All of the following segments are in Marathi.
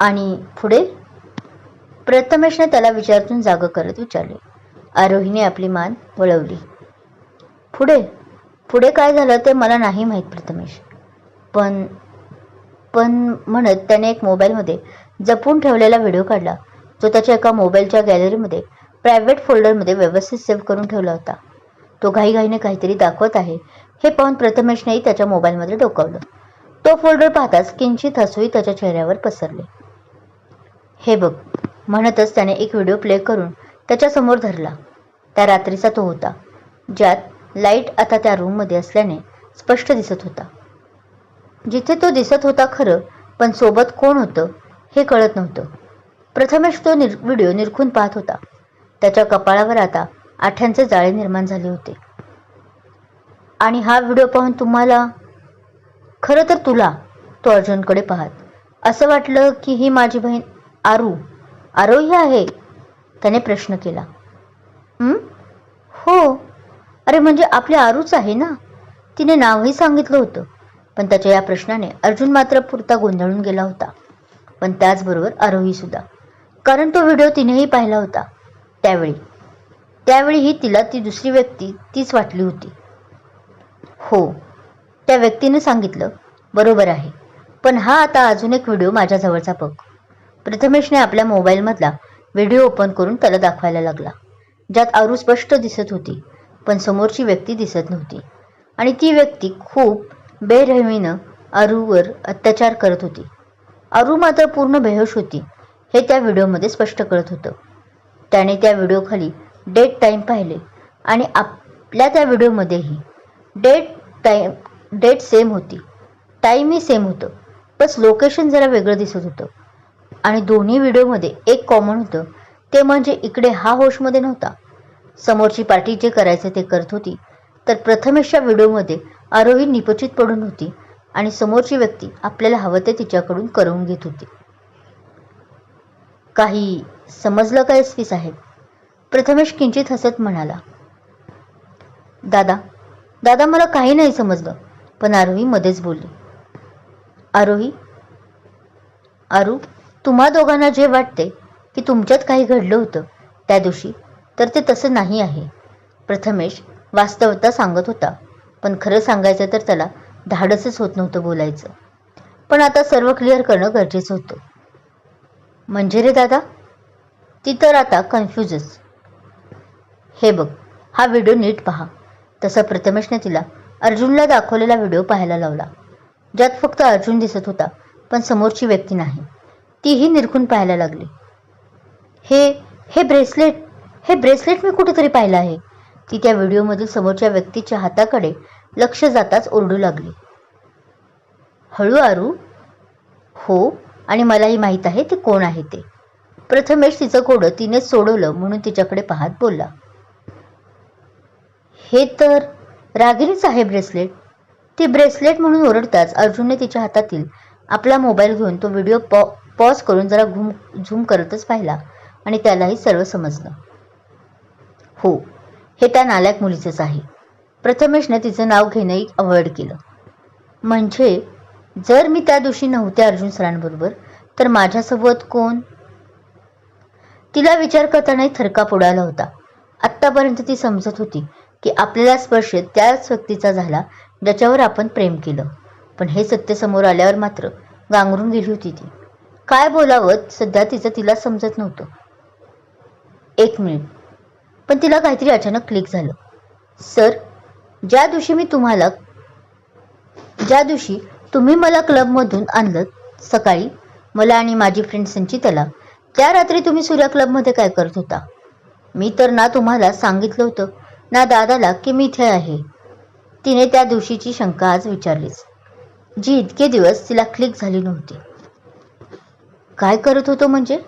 आणि पुढे प्रथमेशने त्याला विचारातून जागं करत विचारले. आरोहीने आपली मान वळवली. पुढे पुढे काय झालं ते मला नाही माहीत प्रथमेश. पण पण म्हणत त्याने एक मोबाईलमध्ये जपून ठेवलेला व्हिडिओ काढला. जो त्याच्या एका मोबाईलच्या गॅलरीमध्ये प्रायव्हेट फोल्डरमध्ये व्यवस्थित सेव्ह करून ठेवला होता. तो घाईघाईने काहीतरी दाखवत आहे हे पाहून प्रथमेशनेही त्याच्या मोबाईलमध्ये डोकावलं. तो फोल्डर पाहताच किंचित हसूही त्याच्या चेहऱ्यावर पसरले. हे बघ म्हणतच त्याने एक व्हिडिओ प्ले करून त्याच्यासमोर धरला. त्या रात्रीचा तो होता ज्यात लाइट आता त्या रूममध्ये असल्याने स्पष्ट दिसत होता. जिथे तो दिसत होता खरं पण सोबत कोण होतं हे कळत नव्हतं. प्रथमेश तो निर व्हिडिओ निरखून पाहत होता. त्याच्या कपाळावर आता आठ्यांचे जाळे निर्माण झाले होते. आणि हा व्हिडिओ पाहून तुम्हाला खरं तर तुला तो अर्जुनकडे पाहत. असं वाटलं की ही माझी बहीण आरू आरोही आहे. त्याने प्रश्न केला. हो? अरे म्हणजे आपली आरूच आहे ना? तिने नावही सांगितलं होतं पण त्याच्या या प्रश्नाने अर्जुन मात्र पुरता गोंधळून गेला होता. पण त्याचबरोबर आरोही सुद्धा. कारण तो व्हिडिओ तिनेही पाहिला होता. त्यावेळी. त्यावेळीही तिला ती दुसरी व्यक्ती तीच वाटली होती. हो. त्या व्यक्तीने सांगितलं बरोबर आहे. पण हा आता अजून एक व्हिडिओ माझ्याजवळचा बघ. प्रथमेशने आपल्या मोबाईलमधला व्हिडिओ ओपन करून त्याला दाखवायला लागला. ज्यात आरू स्पष्ट दिसत होती पण समोरची व्यक्ती दिसत नव्हती. आणि ती व्यक्ती खूप बेरहमीनं आरूवर अत्याचार करत होती. आरू मात्र पूर्ण बेहोश होती हे त्या व्हिडिओमध्ये स्पष्ट कळत होतं. त्याने त्या व्हिडिओखाली डेट टाईम पाहिले आणि आपल्या त्या व्हिडिओमध्येही डेट टाईम डेट सेम होती. टाईमही सेम होतं बस लोकेशन जरा वेगळं दिसत होतं. आणि दोन्ही व्हिडिओमध्ये एक कॉमन होतं. ते म्हणजे इकडे हा होशमध्ये नव्हता. समोरची पार्टी जे करायचं ते करत होती. तर प्रथमेशच्या व्हिडिओमध्ये आरोही निपचित पडून होती आणि समोरची व्यक्ती आपल्याला हवं ते तिच्याकडून करवून घेत होती. काही समजलं का एस पी साहेब? प्रथमेश किंचित हसत म्हणाला दादा दादा मला काही नाही समजलं. पण आरोही मध्येच बोलली आरोही आरू तुम्हा दोघांना जे वाटते की तुमच्यात काही घडलं होतं त्या दिवशी तर ते तसं नाही आहे. प्रथमेश वास्तवता सांगत होता पण खरं सांगायचं तर त्याला धाडसच होत नव्हतं बोलायचं. पण आता सर्व क्लिअर करणं गरजेचं होतं. म्हणजे रे दादा? ती तर आता कन्फ्युजच हे बघ हा व्हिडिओ नीट पहा. तसं प्रथमेशने तिला अर्जुनला दाखवलेला व्हिडिओ पाहायला लावला. ज्यात फक्त अर्जुन दिसत होता पण समोरची व्यक्ती नाही. तीही निरखून पाहायला लागली. हे हे ब्रेसलेट हे ब्रेसलेट मी कुठेतरी पाहिलं आहे. ती त्या व्हिडिओमधील समोरच्या व्यक्तीच्या हाताकडे लक्ष जाताच ओरडू लागली. हळू आरू हो आणि मलाही माहीत आहे ते कोण आहे ते. प्रथमेश तिचं कोडं तिनेच सोडवलं म्हणून तिच्याकडे पाहत बोलला. हे तर रागिणीच आहे ब्रेसलेट. ती ब्रेसलेट म्हणून ओरडताच अर्जुनने तिच्या हातातील आपला मोबाईल घेऊन तो व्हिडिओ पॉ पॉज करून जरा घुम झूम करतच पाहिला आणि त्यालाही सर्व समजलं. हो हे त्या नालायक मुलीचंच आहे. प्रथमेशने तिचं नाव घेणंही अवॉइड केलं. म्हणजे जर मी त्या दिवशी नव्हते अर्जुन सरांबरोबर तर माझ्यासोबत कोण? तिला विचार करतानाही थरकाप उडाला होता. आत्तापर्यंत ती समजत होती की आपल्याला स्पर्श त्याच व्यक्तीचा झाला ज्याच्यावर आपण प्रेम केलं. पण हे सत्य समोर आल्यावर मात्र गांगरून गेली होती ती. काय बोलावं सध्या तिचं तिला समजत नव्हतं. एक मिनिट पण तिला काहीतरी अचानक क्लिक झालं. सर ज्या दिवशी मी तुम्हाला ज्या दिवशी तुम्ही मला क्लबमधून आणलं सकाळी मला आणि माझी फ्रेंड संचिताला त्या रात्री तुम्ही सूर्या क्लबमध्ये काय करत होता? मी तर ना तुम्हाला सांगितलं होतं ना दादाला की मी इथे आहे. तिने त्या दिवशीची शंका आज विचारलीच. जी इतके दिवस तिला क्लिक झाली नव्हती. काय करत होतो म्हणजे?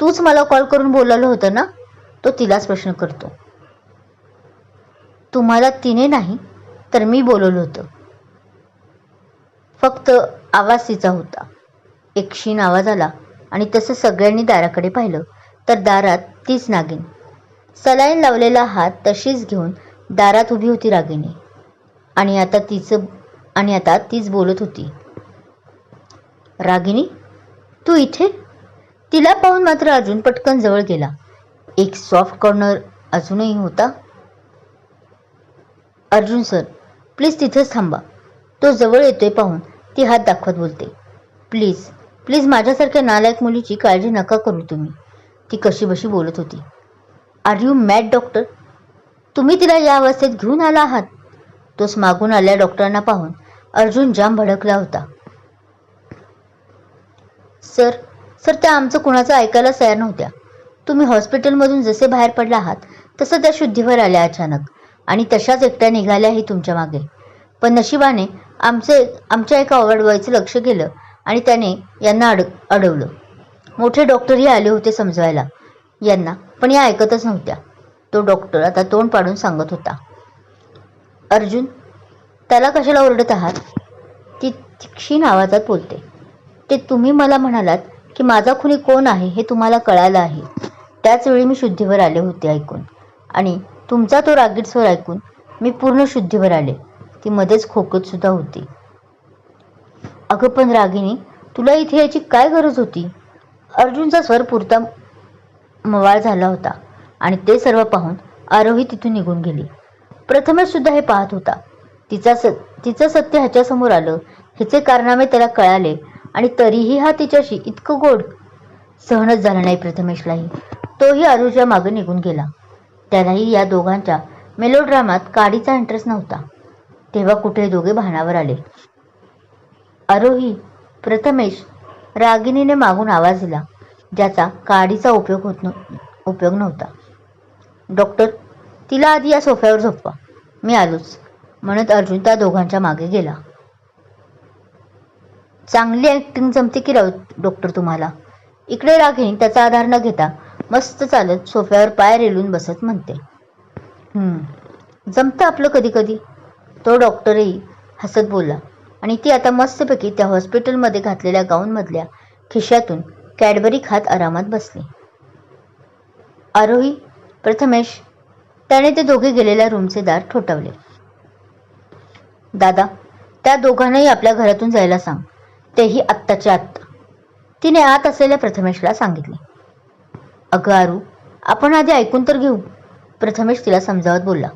तूच मला कॉल करून बोलावलं होतं ना? तो तिलाच प्रश्न करतो. तुम्हाला तिने नाही तर मी बोलवलं होतं. फक्त आवाज तिचा होता. एक क्षीण आवाज आला आणि तसं सगळ्यांनी दाराकडे पाहिलं तर दारात तीच नागिन. सलाईन लावलेला हात तशीच घेऊन दारात उभी होती रागिनी आणि आता तिचं आणि आता तीच बोलत होती. रागिनी तू इथे? तिला पाहून मात्र अर्जुन पटकन जवळ गेला. एक सॉफ्ट कॉर्नर अजूनही होता. अर्जुन सर प्लीज तिथेच थांबा. तो जवळ येतोय पाहून ती हात दाखवत बोलते. प्लीज प्लीज माझ्यासारख्या नालायक मुलीची काळजी नका करू तुम्ही. ती कशी बशी बोलत होती. आर यू मॅड डॉक्टर तुम्ही तिला या अवस्थेत घेऊन आला आहात? तोच मागून आल्या डॉक्टरांना पाहून अर्जुन जाम भडकला होता. सर सर त्या आमचं कुणाचं ऐकायला तयार नव्हत्या. तुम्ही हॉस्पिटलमधून जसे बाहेर पडला आहात तसं त्या शुद्धीवर आल्या अचानक. आणि तशाच एकट्या निघाल्याही तुमच्या मागे. पण नशिबाने आमचे आमच्या एका ओवाडवायचं लक्ष गेलं आणि त्याने यांना अड अडवलं. मोठे डॉक्टरही आले होते समजवायला. यांना पण या ऐकतच नव्हत्या. तो डॉक्टर आता तोंड पाडून सांगत होता. अर्जुन त्याला कशाला ओरडत आहात? ती क्षीण आवाजात बोलते. ते तुम्ही मला म्हणालात की माझा खुनी कोण आहे हे तुम्हाला कळालं आहे. त्याच वेळी मी शुद्धीवर आले होते ऐकून. आणि तुमचा तो रागीट स्वर ऐकून मी पूर्ण शुद्धीवर आले. ती मध्येच खोकत सुद्धा होती. अगं पण रागिनी तुला इथे याची काय गरज होती? अर्जुनचा स्वर पुरता मवाळ झाला होता आणि ते सर्व पाहून आरोही तिथून निघून गेली. प्रथमच सुद्धा हे पाहत होता. तिचा स तिचं सत्य ह्याच्यासमोर आलं. हिचे कारनामे त्याला कळाले. आणि तरीही हा तिच्याशी इतकं गोड सहनच झालं नाही प्रथमेशलाही. तोही आरुच्या मागे निघून गेला. त्यालाही या दोघांच्या मेलोड्रामात काडीचा इंटरेस्ट नव्हता. तेव्हा कुठे दोघे भानावर आले. आरोही प्रथमेश रागिनीने मागून आवाज दिला ज्याचा काडीचा उपयोग होत न उपयोग नव्हता. डॉक्टर तिला आधी या सोफ्यावर झोपवा. मी आलोच म्हणत अर्जुन त्या दोघांच्या मागे गेला. चांगली ॲक्टिंग जमते की राव डॉक्टर तुम्हाला? इकडे रागिनी त्याचा आधार न घेता मस्त चालत सोफ्यावर पाय रेलून बसत म्हणते. जमतं आपलं कधी कधी तो डॉक्टरही हसत बोलला. आणि ती आता मस्तपैकी त्या हॉस्पिटलमध्ये घातलेल्या गाऊनमधल्या खिशातून कॅडबरी खात आरामात बसली. आरोही प्रथमेश त्याने ते दोघे गेलेल्या रूमचे दार ठोठावले. दादा त्या दोघांनाही आपल्या घरातून जायला सांग. तेही आत्ताच्या आत्ता. तिने आत असलेल्या प्रथमेशला सांगितले. अगं आरू आपण आधी ऐकून तर घेऊ. प्रथमेश तिला समजावत बोलला.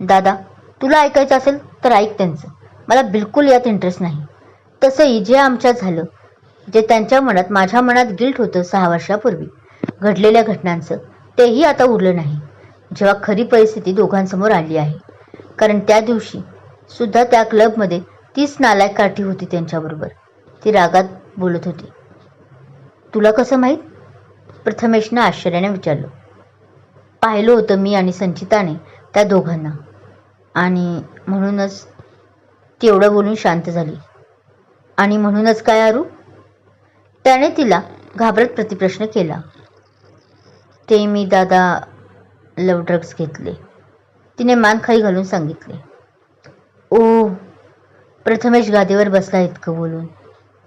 दादा तुला ऐकायचं असेल तर ऐक त्यांचं. मला बिलकुल यात इंटरेस्ट नाही. तसंही जे आमच्यात झालं जे त्यांच्या मनात माझ्या मनात गिल्ट होतं सहा वर्षापूर्वी घडलेल्या घटनांचं तेही आता उरलं नाही. जेव्हा खरी परिस्थिती दोघांसमोर आली आहे. कारण त्या दिवशी सुद्धा त्या क्लबमध्ये तीच नालायक काठी होती त्यांच्याबरोबर. ती रागात बोलत होती. तुला कसं माहीत? प्रथमेशनं आश्चर्याने विचारलं. पाहिलं होतं मी आणि संचिताने त्या दोघांना. आणि म्हणूनच ती एवढं बोलून शांत झाली. आणि म्हणूनच काय आरू? त्याने तिला घाबरत प्रतिप्रश्न केला. ते मी दादा लव ड्रग्स घेतले. तिने मान खाई घालून सांगितले. ओ प्रथमेश गादीवर बसला इतकं बोलून.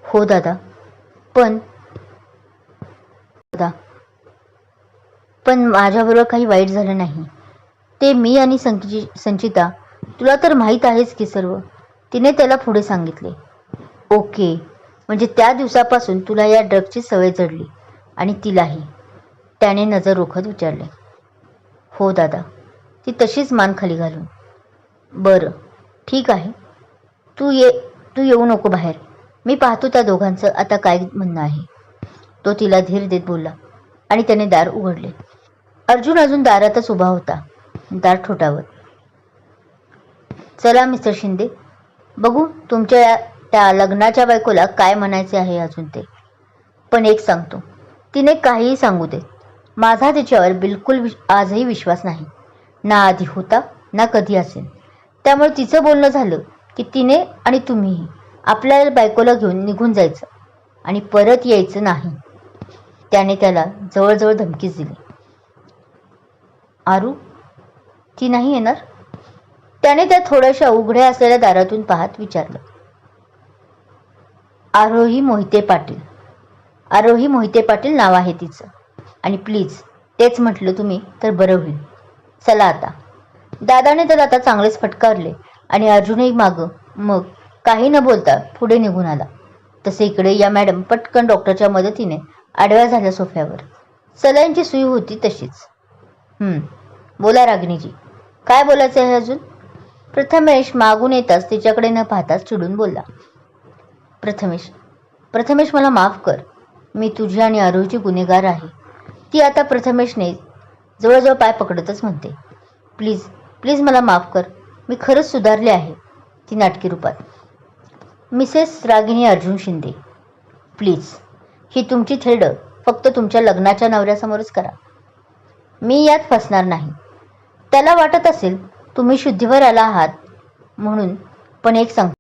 हो दादा. पण दादा. पण माझ्याबरोबर काही वाईट झालं नाही. ते मी आणि संची संचिता तुला तर माहीत आहेच की सर्व. तिने त्याला पुढे सांगितले. ओके. म्हणजे त्या दिवसापासून तुला या ड्रगची सवय चढली आणि तिलाही. त्याने नजर रोखत विचारले. हो दादा. ती तशीच मान खाली घालून. बरं. ठीक आहे. तू ये तू येऊ नको बाहेर. मी पाहतो त्या दोघांचं आता काय म्हणणं आहे. तो तिला धीर देत बोलला आणि त्याने दार उघडले. अर्जुन अजून दारातच उभा होता दार ठोठावत. चला मिस्टर शिंदे. बघू तुमच्या त्या लग्नाच्या बायकोला काय म्हणायचे आहे अजून ते. पण एक सांगतो. तिने काहीही सांगू दे माझा तिच्यावर बिलकुल विश आजही विश्वास नाही. ना आधी होता ना कधी असेल. त्यामुळे तिचं बोलणं झालं. की तिने आणि तुम्हीही आपल्या बायकोला घेऊन निघून जायचं आणि परत यायचं नाही. त्याने त्याला जवळजवळ धमकीच दिली. आरू ती नाही येणार? त्याने त्या थोड्याशा उघड्या असलेल्या दारातून पाहत विचारलं. आरोही मोहिते पाटील. आरोही मोहिते पाटील नाव आहे तिचं. आणि प्लीज तेच म्हटलं तुम्ही तर बरं होईल. चला आता. दादाने तर आता चांगलेच फटकारले. आणि अर्जुनही मागं. मग काही न बोलता पुढे निघून आला. तसे इकडे या मॅडम पटकन डॉक्टरच्या मदतीने आडव्या झाल्या सोफ्यावर. सलाईंची सुई होती तशीच. बोला रागिणीजी. काय बोलायचं आहे अजून? प्रथमेश मागून येताच तिच्याकडे न पाहताच चिडून बोलला. प्रथमेश प्रथमेश मला माफ कर. मी तुझी आणि आरोहीची गुन्हेगार आहे. ती आता प्रथमेशने जवळजवळ पाय पकडतच म्हणते. प्लीज प्लीज मला माफ कर. मी खरंच सुधारले आहे ती नाटकी रूपात. मिसेस रागिनी अर्जुन शिंदे प्लीज ही तुमची थेड फक्त तुमच्या लग्नाच्या नवऱ्यासमोरच करा. मी यात फसणार नाही. त्याला वाटत असेल तुम्ही शुद्धीवर आला आहात म्हणून पण एक सांग